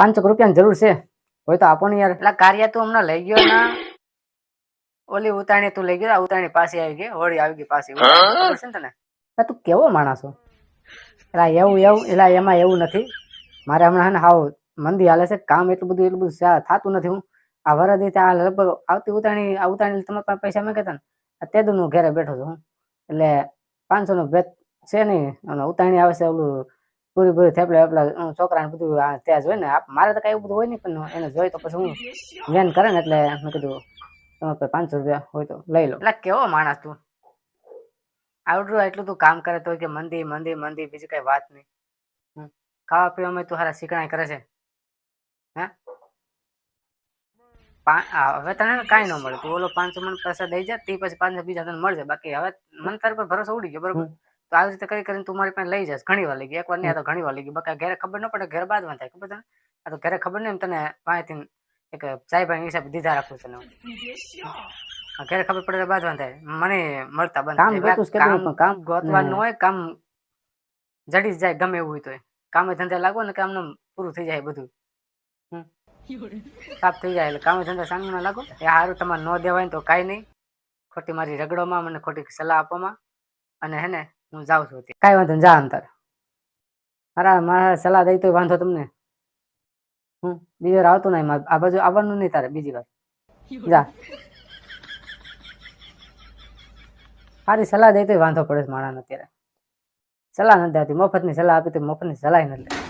પાંચસો રૂપિયાની જરૂર છે. હોય તો આપો ને યાર. એટલે કાર્ય તું હમણાં લઈ ગયો ના ઓલી ઉતાણી તું લઈ ગયો આ ઉતાણી પાસે આવી ગઈ હોળી આવી ગઈ પાસે છે તને? તું કેવો માણસ છો એટલે એવું એવું એટલે એમાં એવું નથી. મારે હમણાં હે ને હાવ મંદી હાલે છે કામ એટલું બધું એટલું બધું થતું નથી હું. આ વરદી આ લગભગ આવતી ઉતાણી આ ઉતાણી તમારા પાસે પૈસા મેં કહેતા ને તે તેદું હું ઘરે બેઠો છું હું. એટલે પાંચસો નો ભેદ છે નહીં અને ઉતાણી આવે છે ઓલું પૂરી પૂરી થેપલા વેપલા છોકરાને બધું ત્યાં જોઈ ને મારે તો કઈ એવું બધું હોય નહીં પણ એને જોઈ તો પછી હું વેન કરે ને એટલે મેં કીધું તમારે પાસે પાંચસો રૂપિયા હોય તો લઈ લો. એટલે કેવો માણસ તું? આવડું એટલું તું કામ કરે તો કે મંદી મંદી મંદી બીજી કઈ વાત નહીં. ખાવા પીવામાં તું હારા શીખણાઈ કરે છે. હે? હવે તને કાંઈ ન મળે. તું ઓલો પાંચસો મણ પૈસા દઈ જા તે પછી પાંચસો બીજા તને મળશે. બાકી હવે મને તારી પર ભરોસો ઉડી ગયો બરોબર? તો આવી રીતે કરી કરીને તું મારી પાસે લઈ જશ ઘણી વાર લઈ ગઈ એક વાર નહીં તો ઘણી વાર લઈ ગઈ બાકી ઘરે ખબર ન પડે ઘેર બાદમાં થાય ખબર તને આ તો ઘરે ખબર નહીં એમ તને પાસેથી એક સાહેબ હિસાબ દીધા રાખું તને. ઘરે ખબર પડે તો બાદમાં થાય. મને મળતા બંધ કામ ગોતવાનું હોય કામ જડી જાય ગમે એવું હોય તો કામે ધંધે લાગો ને કામ પૂરું થઈ જાય બધું. સાફ થઈ જાય એટલે કામે ધંધા સાંગ ના લાગો. એ સારું તમારે ન દેવાય તો કાંઈ નહીં. ખોટી મારી રગડોમાં મને ખોટી સલાહ આપવામાં અને હે ને હું જાઉં છું કઈ વાંધો નહીં, જા અંતર. મારા મારા સલાહ દઈ તો વાંધો તમને. હું બીજી આવતું નહીં મારે આ બાજુ આવવાનું નહીં તારે બીજી વાર. જા. સારી સલાહ દઈ તો વાંધો પડે છે માણસને અત્યારે. સલાહ નથી દેતી મફતની સલાહ આપી તો મફતની સલાહ નથી.